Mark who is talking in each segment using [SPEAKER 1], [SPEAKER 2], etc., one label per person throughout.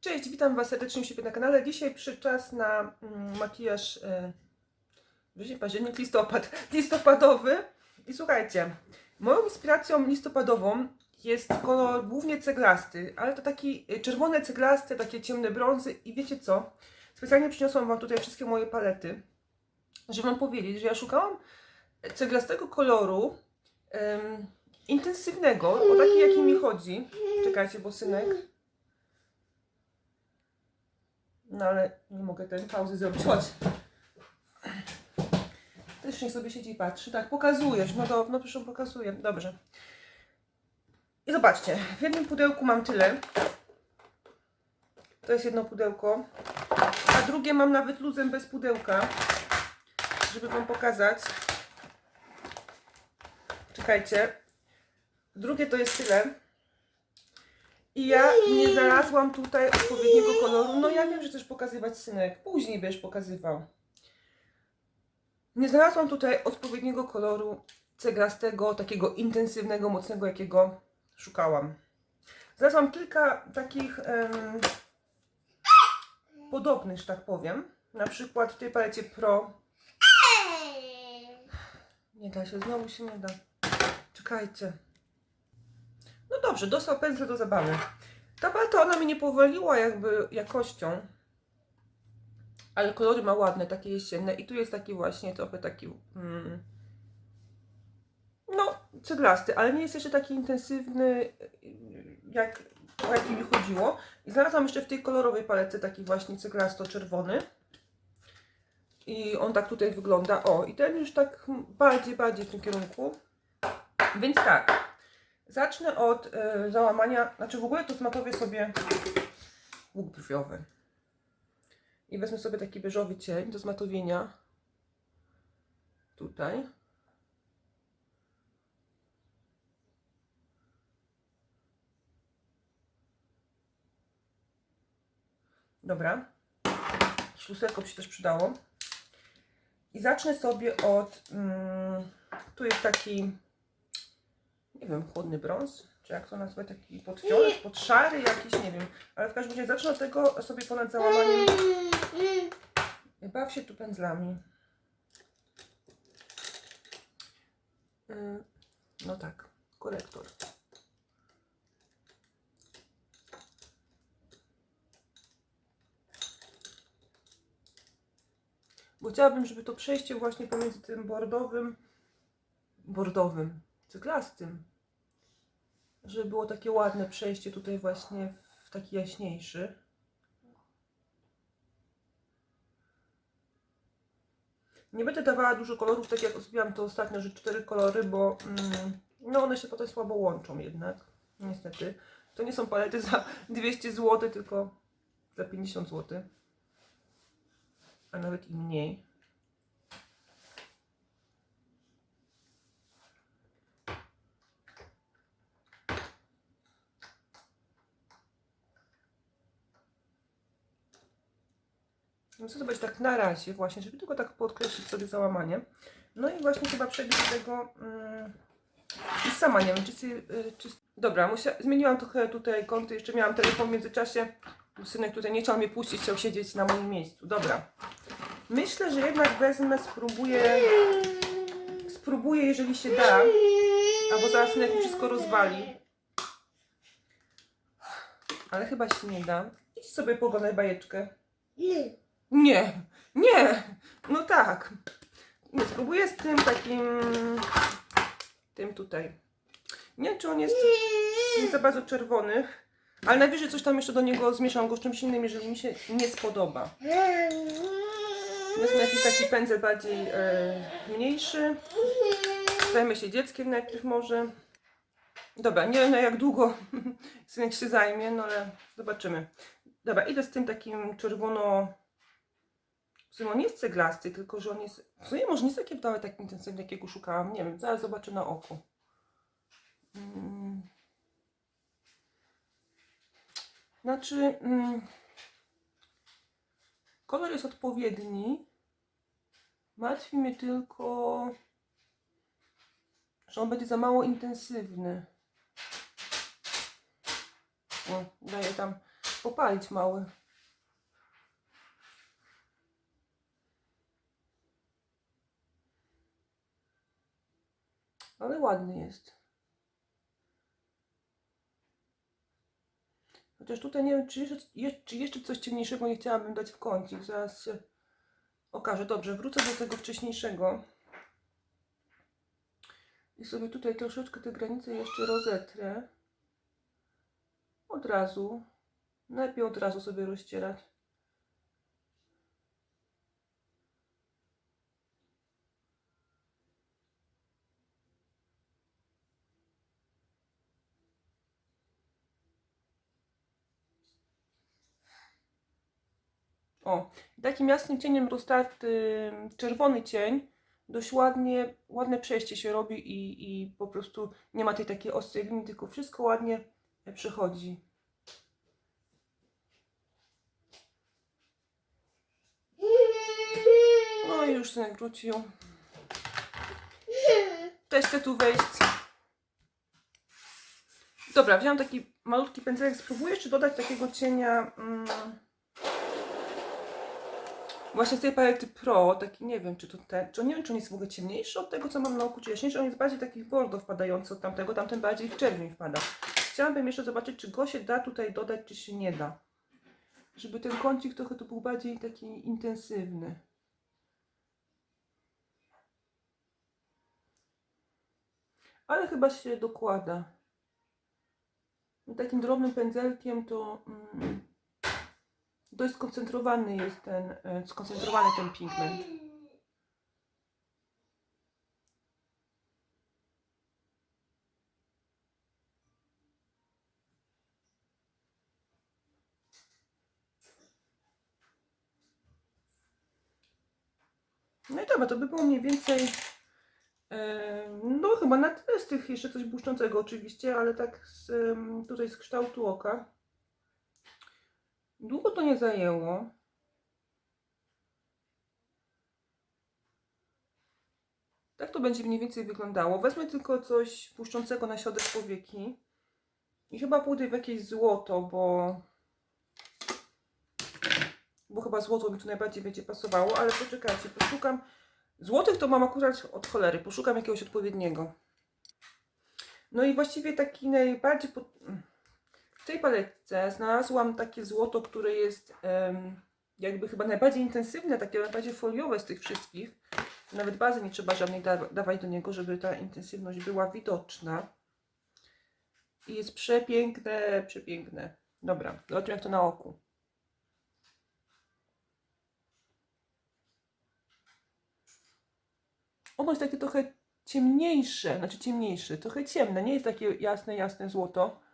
[SPEAKER 1] Cześć, witam Was serdecznie u siebie na kanale. Dzisiaj przyszedł czas na mm, makijaż e, wrzesień, październik, listopad, listopadowy. I słuchajcie, moją inspiracją listopadową jest kolor głównie ceglasty, ale to taki e, czerwone ceglaste, takie ciemne brązy i wiecie co? Specjalnie przyniosłam Wam tutaj wszystkie moje palety, żeby Wam powiedzieć, że ja szukałam ceglastego koloru intensywnego, o taki jaki mi chodzi. Czekajcie, bo synek... No ale nie mogę tej pauzy zrobić. Chodź. Też niech sobie siedzi i patrzy. Tak, pokazujesz. No to, no proszę, pokazuję. Dobrze. I zobaczcie, w jednym pudełku mam tyle. To jest jedno pudełko. A drugie mam nawet luzem bez pudełka. Żeby Wam pokazać. Czekajcie. Drugie to jest tyle. I ja nie znalazłam tutaj odpowiedniego koloru. No ja wiem, że chcesz pokazywać synek. Później będziesz pokazywał. Nie znalazłam tutaj odpowiedniego koloru ceglastego, takiego intensywnego, mocnego, jakiego szukałam. Znalazłam kilka takich em, podobnych, że tak powiem. Na przykład w tej palecie Pro. Nie da się, znowu się nie da. Czekajcie. Dobrze, dostał pędzle do zabawy. Ta paleta ona mnie nie powaliła jakby jakością. Ale kolory ma ładne, takie jesienne. I tu jest taki właśnie trochę taki. Mm, no, ceglasty, ale nie jest jeszcze taki intensywny, jak, o jaki mi chodziło. I znalazłam jeszcze w tej kolorowej palece taki właśnie ceglasto-czerwony. I on tak tutaj wygląda. O, i ten już tak bardziej, bardziej w tym kierunku. Więc tak. Zacznę od e, załamania, znaczy w ogóle to zmatowię sobie łuk brwiowy. I wezmę sobie taki beżowy cień do zmatowienia. Tutaj. Dobra. Ślusterko by się też przydało. I zacznę sobie od... Mm, tu jest taki nie wiem, chłodny brąz, czy jak to nazwać, taki podfiolet, podszary jakiś, nie wiem. Ale w każdym razie zacznę od tego sobie ponad załamaniem. Baw się tu pędzlami. Y, No tak, korektor. Bo chciałabym, żeby to przejście właśnie pomiędzy tym bordowym, bordowym, cyklastym, żeby było takie ładne przejście tutaj właśnie w taki jaśniejszy. Nie będę dawała dużo kolorów, tak jak zrobiłam to ostatnio, że cztery kolory, bo mm, no one się potem słabo łączą jednak, niestety. To nie są palety za 200 zł, tylko za 50 zł, a nawet i mniej. To będzie tak na razie właśnie, żeby tylko tak podkreślić sobie załamanie. No i właśnie chyba do tego i sama nie wiem, czy, sobie, y, czy... Dobra, musia... zmieniłam trochę tutaj kąty, jeszcze miałam telefon w międzyczasie. Synek tutaj nie chciał mnie puścić, chciał siedzieć na moim miejscu. Dobra. Myślę, że jednak wezmę, spróbuję, spróbuję, jeżeli się da, albo zaraz synek mi wszystko rozwali. Ale chyba się nie da. Idź sobie poglądaj bajeczkę. Nie, nie, no tak. Nie, spróbuję z tym takim, tym tutaj. Nie czy on jest nie za bardzo czerwony, ale najwyżej coś tam jeszcze do niego zmieszam go z czymś innym, jeżeli mi się nie spodoba. Wezmę jakiś taki pędzel bardziej e, mniejszy. Zajmę się dzieckiem najpierw może. Dobra, nie wiem jak długo synek się zajmie, no ale zobaczymy. Dobra, idę z tym takim czerwono... W sumie on jest ceglasty, tylko że on jest... W sumie może nie jest taki nawet tak intensywny, jakiego szukałam. Nie wiem, zaraz zobaczę na oko. Mm. Znaczy... Mm, kolor jest odpowiedni. Martwi mnie tylko, że on będzie za mało intensywny. O, daję tam popalić mały. Ale ładny jest. Chociaż tutaj nie wiem, czy jeszcze, je- czy jeszcze coś ciemniejszego nie chciałabym dać w kącik. Zaraz się okaże. Dobrze, wrócę do tego wcześniejszego. I sobie tutaj troszeczkę te granice jeszcze rozetrę. Od razu. Najpierw od razu sobie rozcierać. O, takim jasnym cieniem roztarty czerwony cień. Dość ładnie, ładne przejście się robi i, i po prostu nie ma tej takiej ostrej linii, tylko wszystko ładnie przechodzi. No i już synek wrócił. Też chcę tu wejść. Dobra, wziąłem taki malutki pędzelek. Spróbuję jeszcze dodać takiego cienia. Mm, właśnie z tej palety Pro, taki nie wiem, czy to ten, czy nie wiem, czy on jest w ogóle ciemniejszy od tego, co mam na oku, czy jaśniejszy. On jest bardziej taki bordo wpadający od tamtego, tamten bardziej w czerwień wpada. Chciałabym jeszcze zobaczyć, czy go się da tutaj dodać, czy się nie da. Żeby ten kącik trochę tu był bardziej taki intensywny. Ale chyba się dokłada. Takim drobnym pędzelkiem to mm, dość skoncentrowany jest ten, e, skoncentrowany ten pigment. No i dobra, to by było mniej więcej e, no chyba na tyle z tych jeszcze coś błyszczącego oczywiście, ale tak z, tutaj z kształtu oka. Długo to nie zajęło. Tak to będzie mniej więcej wyglądało. Wezmę tylko coś błyszczącego na środek powieki. I chyba pójdę w jakieś złoto, bo... Bo chyba złoto mi tu najbardziej będzie pasowało, ale poczekajcie, poszukam... Złotych to mam akurat od cholery, poszukam jakiegoś odpowiedniego. No i właściwie taki najbardziej... W tej paletce znalazłam takie złoto, które jest em, jakby chyba najbardziej intensywne, takie najbardziej foliowe z tych wszystkich. Nawet bazy nie trzeba żadnej da dawać do niego, żeby ta intensywność była widoczna. I jest przepiękne, przepiękne. Dobra, zobaczmy jak to na oku. Ono jest takie trochę ciemniejsze, znaczy ciemniejsze, trochę ciemne, nie jest takie jasne, jasne złoto.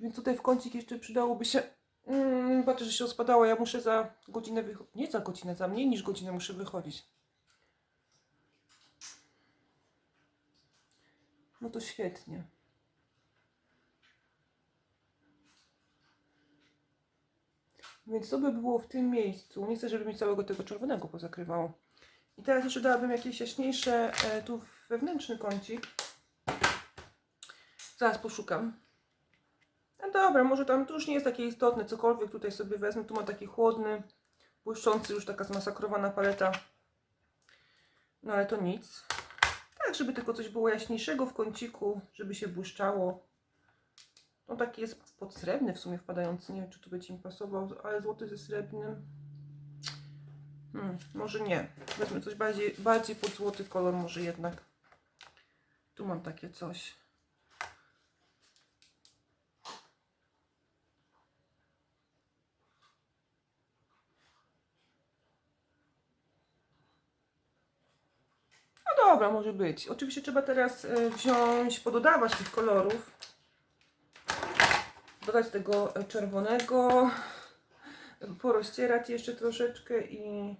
[SPEAKER 1] Więc tutaj w kącik jeszcze przydałoby się. Mm, patrzę, że się rozpadało. Ja muszę za godzinę wychodzić. Nie za godzinę, za mniej niż godzinę muszę wychodzić. No to świetnie. Więc to by było w tym miejscu. Nie chcę, żeby mi całego tego czerwonego pozakrywało. I teraz jeszcze dałabym jakieś jaśniejsze e, tu wewnętrzny kącik. Zaraz poszukam. No dobra, może tam to już nie jest takie istotne, cokolwiek tutaj sobie wezmę. Tu mam taki chłodny, błyszczący, już taka zmasakrowana paleta. No ale to nic. Tak, żeby tylko coś było jaśniejszego w kąciku, żeby się błyszczało. No taki jest podsrebrny w sumie wpadający. Nie wiem, czy tu będzie mi pasował, ale złoty ze srebrnym. Hmm, może nie. Wezmę coś bardziej, bardziej pod złoty kolor, może jednak. Tu mam takie coś. No dobra, może być. Oczywiście trzeba teraz e, wziąć, pododawać tych kolorów. Dodać tego e, czerwonego. Porozcierać jeszcze troszeczkę i,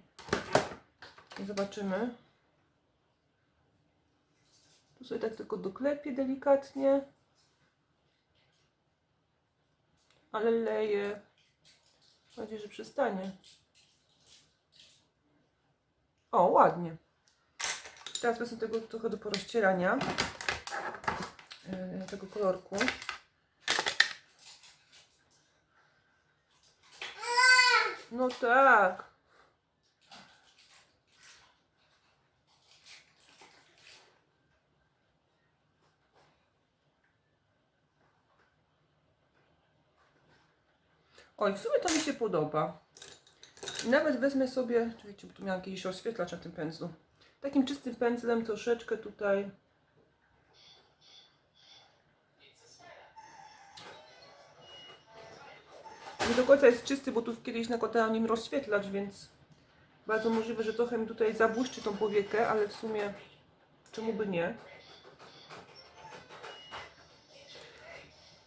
[SPEAKER 1] zobaczymy. Tu sobie tak tylko doklepię delikatnie. Ale leję. Mam nadzieję, że przestanie. O, ładnie. Teraz wezmę tego trochę do porozcierania. Yy, tego kolorku. No tak. Oj, w sumie to mi się podoba. Nawet wezmę sobie, czekajcie, bo tu miałam jakiś oświetlacz na tym pędzlu. Takim czystym pędzlem troszeczkę tutaj. Nie do końca jest czysty, bo tu kiedyś nakładałam nim rozświetlacz, więc bardzo możliwe, że trochę mi tutaj zabłyszczy tą powiekę, ale w sumie czemu by nie.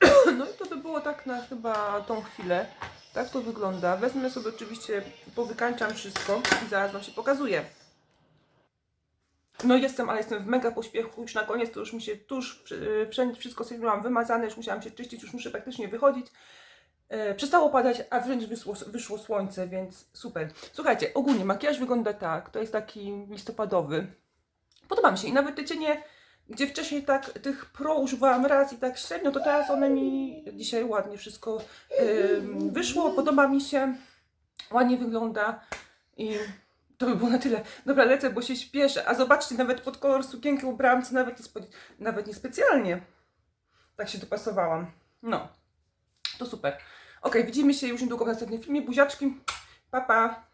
[SPEAKER 1] No i to by było tak na chyba tą chwilę. Tak to wygląda. Wezmę sobie oczywiście, powykańczam wszystko i zaraz Wam się pokazuję. No jestem, ale jestem w mega pośpiechu. Już na koniec to już mi się tuż, wszędzie wszystko sobie miałam wymazane, już musiałam się czyścić, już muszę praktycznie wychodzić. E, przestało padać, a wręcz wyszło, wyszło słońce, więc super. Słuchajcie, ogólnie makijaż wygląda tak, to jest taki listopadowy. Podoba mi się i nawet te cienie, gdzie wcześniej tak tych pro używałam raz i tak średnio, to teraz one mi dzisiaj ładnie wszystko wyszło, podoba mi się, ładnie wygląda i to by było na tyle. Dobra, lecę, bo się śpieszę, a zobaczcie, nawet pod kolor sukienki ubrałam, co nawet nie, spo- nawet nie specjalnie. Tak się dopasowałam. No, to super. Ok, widzimy się już niedługo w następnym filmie. Buziaczki, pa pa.